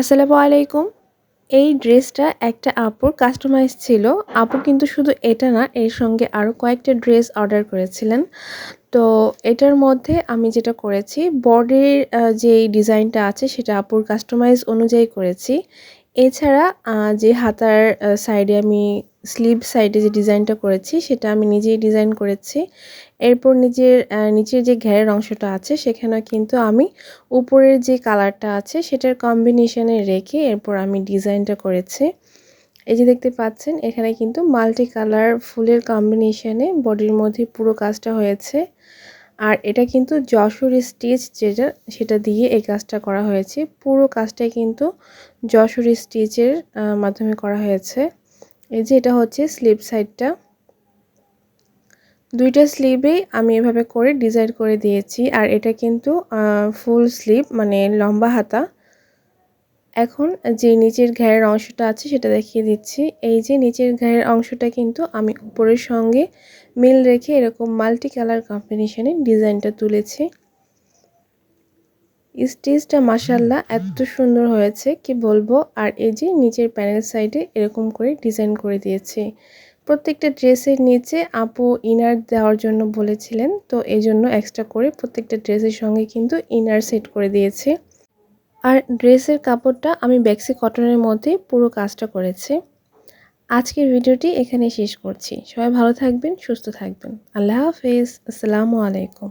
আসসালামু আলাইকুম। এই ড্রেসটা একটা আপুর কাস্টমাইজ ছিল। আপু কিন্তু শুধু এটা না, এর সঙ্গে আরও কয়েকটা ড্রেস অর্ডার করেছিলেন। তো এটার মধ্যে আমি যেটা করেছি, বডির যে ডিজাইনটা আছে সেটা আপুর কাস্টমাইজ অনুযায়ী করেছি। এছাড়া যে হাতার সাইডে আমি স্লিভ সাইডে যে ডিজাইনটা করেছি, সেটা আমি নিজেই ডিজাইন করেছি। এরপর নিজের নিচের যে ঘেরের অংশটা আছে সেখানে কিন্তু আমি উপরের যে কালারটা আছে, সেটার কম্বিনেশনে রেখে এরপর আমি ডিজাইনটা করেছি। এই যে দেখতে পাচ্ছেন, এখানে কিন্তু মাল্টি কালার ফুলের কম্বিনেশনে বডির মধ্যে পুরো কাজটা হয়েছে। আর এটা কিন্তু যশোর স্টিচ যেটা, সেটা দিয়ে এই কাজটা করা হয়েছে। পুরো কাজটাই কিন্তু যশোর স্টিচের মাধ্যমে করা হয়েছে। এই যে এটা হচ্ছে স্লিপ সাইডটা দুইটা স্লিভেই আমি এভাবে করে ডিজাইন করে দিয়েছি, আর এটা কিন্তু ফুল স্লিভ মানে লম্বা হাতা। এখন যে নিচের ঘায়ের অংশটা আছে সেটা দেখিয়ে দিচ্ছি। এই যে নিচের ঘেরের অংশটা কিন্তু আমি উপরের সঙ্গে মিল রেখে এরকম মাল্টি কালার কম্বিনেশনে ডিজাইনটা তুলেছি। স্টেজটা মাসাল্লাহ এত সুন্দর হয়েছে, কি বলব? আর এই যে নিচের প্যানেল সাইডে এরকম করে ডিজাইন করে দিয়েছি। প্রত্যেকটা ড্রেসের নিচে আপু ইনার দেওয়ার জন্য বলেছিলেন, তো এই জন্য এক্সট্রা করে প্রত্যেকটা ড্রেসের সঙ্গে কিন্তু ইনার সেট করে দিয়েছে। আর ড্রেসের কাপড়টা আমি ব্যাক্সি কটনের মধ্যে পুরো কাজটা করেছি। আজকের ভিডিওটি এখানে শেষ করছি। সবাই ভালো থাকবেন, সুস্থ থাকবেন। আল্লাহ হাফেজ। আসসালামু আলাইকুম।